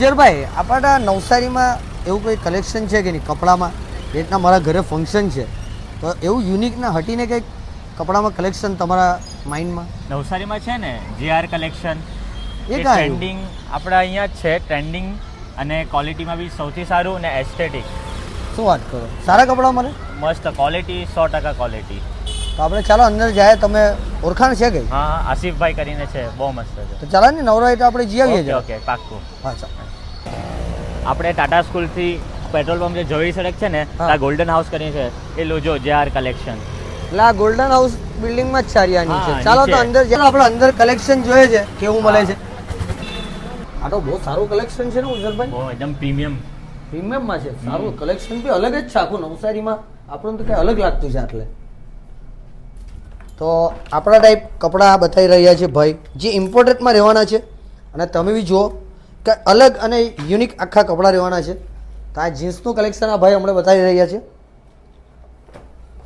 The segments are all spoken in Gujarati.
જરભાઈ આપણા નવસારીમાં એવું કોઈ કલેક્શન છે કે નહીં? કપડામાં? રીતના મારા ઘરે ફંક્શન છે. તો એવું યુનિક ના હટીને કંઈક કપડામાં કલેક્શન તમારા માઇન્ડમાં નવસારીમાં છે ને જીઆર કલેક્શન એ ટ્રેન્ડિંગ આપણા અહીંયા જ છે ટ્રેન્ડિંગ અને ક્વોલિટીમાં બી સૌથી સારું અને એસ્થેટિક શું વાત કરો? સારા કપડાં મળે? મસ્ત ક્વોલિટી સો ટકા ક્વોલિટી તો આપણે ચાલો અંદર જાય તમે ઓળખાણ છે કઈ? હા હા આસિફભાઈ કરીને છે બહુ મસ્ત છે. તો ચાલો ને નવરાય તો આપણે જઈ આવીએ ઓકે ઓકે પાક્કું. હા ચાલો. આપણે ટાટા સ્કૂલથી પેટ્રોલ પંપ જે જોઈ સડક છે ને હા. ત્યાં ગોલ્ડન હાઉસ કરીને છે એ લોજો જે આર કલેક્શન. એટલે આ ગોલ્ડન હાઉસ બિલ્ડિંગમાં જ સારી આ નીચે હા, ચાલો તો નીચે. અંદર જઈએ. આપણે અંદર કલેક્શન જોઈએ છે કેવું મળે છે. આ તો બહુ સારું કલેક્શન છે ને ઉજરભાઈ બહુ એકદમ પ્રીમિયમ. પ્રીમિયમમાં છે. સારું કલેક્શન બી અલગ જ છે આખું નવસારીમાં. આપણને તો કંઈ અલગ લાગતું છે આટલે. તો આપણા ટાઈપ કપડાં બતાવી રહ્યા છે ભાઈ, જે ઇમ્પોર્ટેન્ટમાં રહેવાના છે. અને તમે બી જુઓ કે અલગ અને યુનિક આખા કપડાં રહેવાના છે. તો આ જીન્સનું કલેક્શન આ ભાઈ હમણાં બતાવી રહ્યા છે.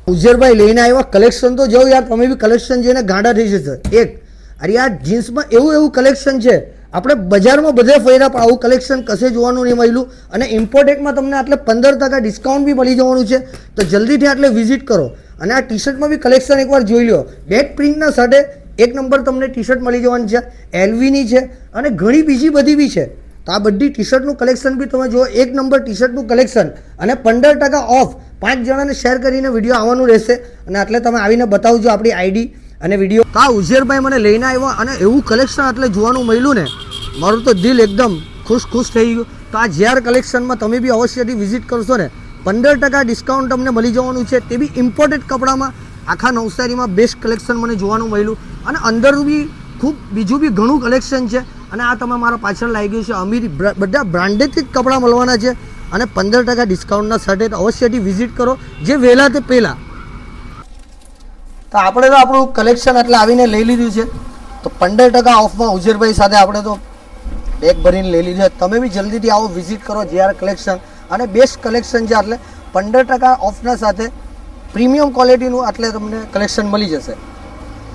ઉજ્જરભાઈ લઈને આવ્યા કલેક્શન તો જોઉં યાર, તમે બી કલેક્શન જોઈને ગાંડા થઈ જશે. એક, અરે આ જીન્સમાં એવું એવું કલેક્શન છે. આપણે બજારમાં બધે ફર્યા, પણ આવું કલેક્શન કશે જોવાનું નહીં મળ્યું. અને ઇમ્પોર્ટેન્ટમાં તમને આટલે પંદર ટકા ડિસ્કાઉન્ટ બી મળી જવાનું છે. તો જલ્દીથી આટલે વિઝિટ કરો. અને આ ટી શર્ટમાં બી કલેક્શન એકવાર જોઈ લો બેક પ્રિન્ટના સાથે એક નંબર તમને ટી શર્ટ મળી જવાની છે એલવીની છે અને ઘણી બીજી બધી બી છે. તો આ બધી ટી શર્ટનું કલેક્શન બી તમે જુઓ, એક નંબર ટી શર્ટનું કલેક્શન અને પંદર ટકા ઓફ પાંચ જણાને શેર કરીને વીડિયો આવવાનું રહેશે. અને એટલે તમે આવીને બતાવજો આપણી આઈડી અને વીડિયો હા ઉઝેરભાઈ મને લઈને આવ્યો અને એવું કલેક્શન એટલે જોવાનું મળ્યું ને, મારું તો દિલ એકદમ ખુશ ખુશ થઈ ગયું. તો આ જેઆર કલેક્શનમાં તમે બી અવશ્યથી વિઝિટ કરશો ને. પંદર ટકા ડિસ્કાઉન્ટ તમને મળી જવાનું છે તે બી ઇમ્પોર્ટેન્ટ કપડામાં આખા નવસારીમાં બેસ્ટ કલેક્શન મને જોવાનું મળ્યું. અને અંદર બી ખૂબ, બીજું બી ઘણું કલેક્શન છે. અને આ તમે મારા પાછળ લાગી ગયું છે અમીર બધા બ્રાન્ડેડથી જ કપડાં મળવાના છે. અને પંદર ટકા ડિસ્કાઉન્ટના તો અવશ્યથી વિઝિટ કરો, જે વહેલા તે પહેલાં. તો આપણે તો આપણું કલેક્શન એટલે આવીને લઈ લીધું છે. તો પંદર ટકા ઓફમાં ઉજેરભાઈ સાથે આપણે તો બેગ ભરીને લઈ લીધું છે. તમે બી જલ્દીથી આવો વિઝિટ કરો જેઆર કલેક્શન અને બેસ્ટ કલેક્શન છે, એટલે પંદર ટકા ઓફના સાથે પ્રીમિયમ ક્વોલિટીનું આટલે તમને કલેક્શન મળી જશે.